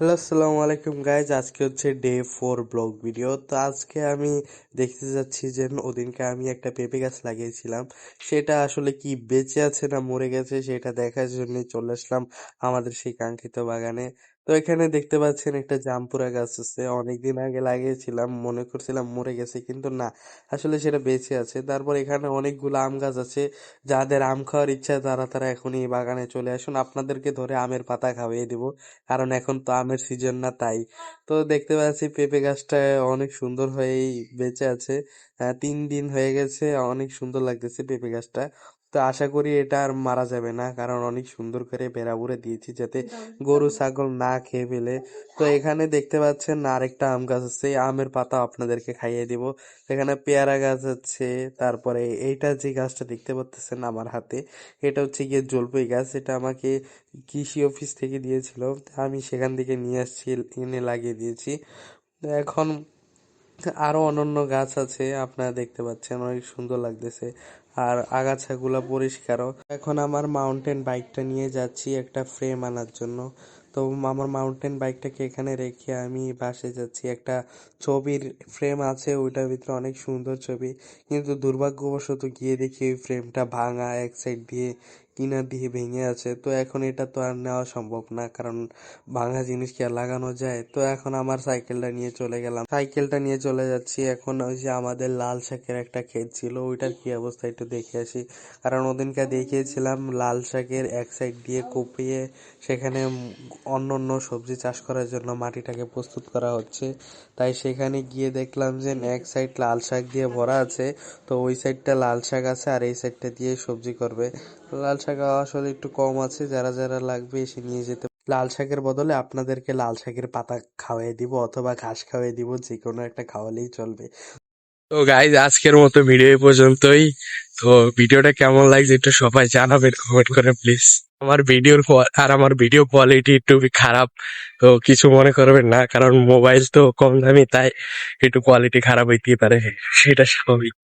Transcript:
Hello, আসসালামু আলাইকুম guys আজকে হচ্ছে ডে ফোর ব্লগ ভিডিও তো আজকে আমি দেখতে যাচ্ছি যে ওদিনকে আমি একটা পেঁপে গাছ লাগিয়েছিলাম। সেটা আসলে কি বেঁচে আছে না মরে গেছে সেটা দেখার জন্য চলে আসলাম আমাদের সেই কাঙ্ক্ষিত বাগানে। তো এখানে দেখতে পাচ্ছেন একটা জামপুরা গাছ আছে। অনেকদিন আগে লাগিয়েছিলাম, মনে করছিলাম মরে গেছে, কিন্তু না, আসলে সেটা বেঁচে আছে। তারপর এখানে অনেকগুলো আম গাছ আছে, যাদের আম খাওয়ার ইচ্ছা তারা তারা এখন এই বাগানে চলে আসুন। আপনাদেরকে ধরে আমের পাতা খাওয়িয়ে দিব, কারণ এখন তো আমের সিজন না তাই। তো দেখতে পাচ্ছি পেঁপে গাছটা অনেক সুন্দর হয়েই বেঁচে আছে। তিন দিন হয়ে গেছে, অনেক সুন্দর লাগতেছে পেঁপে গাছটা। তো আশা করি এটা আর মারা যাবে না কারণ অনেক সুন্দর করে বেড়া বুড়ে দিয়েছি যাতে গরু ছাগল না খেয়ে ফেলে। তো এখানে দেখতে পাচ্ছেন আরেকটা আম গাছ আছে আমের পাতা আপনাদেরকে খাইয়ে দিব। এখানে পেয়ারা গাছ আছে তারপরে এইটা যে গাছটা দেখতে পাচ্ছেন আমার হাতে এটা হচ্ছে গিয়ে জলপাই গাছ এটা আমাকে কৃষি অফিস থেকে দিয়েছিল আমি সেখান থেকে নিয়ে আসছি এনে লাগিয়ে দিয়েছি। এখন আরও অন্যান্য গাছ আছে, আপনারা দেখতে পাচ্ছেন, অনেক সুন্দর লাগতেছে। আর আগাছা আগাছাগুলো পরিষ্কারও। এখন আমার মাউন্টেন বাইকটা নিয়ে যাচ্ছি একটা ফ্রেম আনার জন্য। তো আমার মাউন্টেন বাইকটাকে এখানে রেখে আমি বাসে যাচ্ছি। একটা ছবির ফ্রেম আছে, ওইটার ভিতরে অনেক সুন্দর ছবি। কিন্তু দুর্ভাগ্যবশত গিয়ে দেখি ওই ফ্রেমটা ভাঙা এক সাইড দিয়ে। কিনার দিয়ে ভেঙে আছে। তো এখন এটা তো আর নেওয়া সম্ভব না, কারণ ভাঙা জিনিস কি আর লাগানো যায়? তো এখন আমার সাইকেলটা নিয়ে চলে গেলাম। সাইকেলটা নিয়ে চলে যাচ্ছি। এখন ওই যে আমাদের লাল শাকের একটা ক্ষেত ছিল, ওইটার কি অবস্থা একটু দেখে আসি। কারণ ওদিনকে দেখিয়েছিলাম লাল শাকের এক সাইড দিয়ে কুপিয়ে সেখানে অন্য অন্য সবজি চাষ করার জন্য মাটিটাকে প্রস্তুত করা হচ্ছে। তাই সেখানে গিয়ে দেখলাম যে এক সাইড লাল শাক দিয়ে ভরা আছে, তো ওই সাইডটা লাল শাক আছে আর এই সাইডটা দিয়ে সবজি করবে। লাল শাক আসলে একটু কম আছে। যারা যারা লাগবে এসে নিয়ে যেতে লাল শাকের বদলে আপনাদেরকে লাল শাকের পাতা খাওয়াই দিব অথবা ঘাস খাওয়াই দিব যে কোনো একটা খাওয়ালেই চলবে। তো গাইজ আজকের মতো ভিডিও পর্যন্তই। তো ভিডিওটা কেমন লাগছে একটু সবাই জানাবেন কমেন্ট করে প্লিজ আমার ভিডিওর আর আমার ভিডিও কোয়ালিটি একটু খারাপ, তো কিছু মনে করবেন না, কারণ মোবাইল তো কম দামি, তাই একটু কোয়ালিটি খারাপ হইতে পারে, সেটা স্বাভাবিক।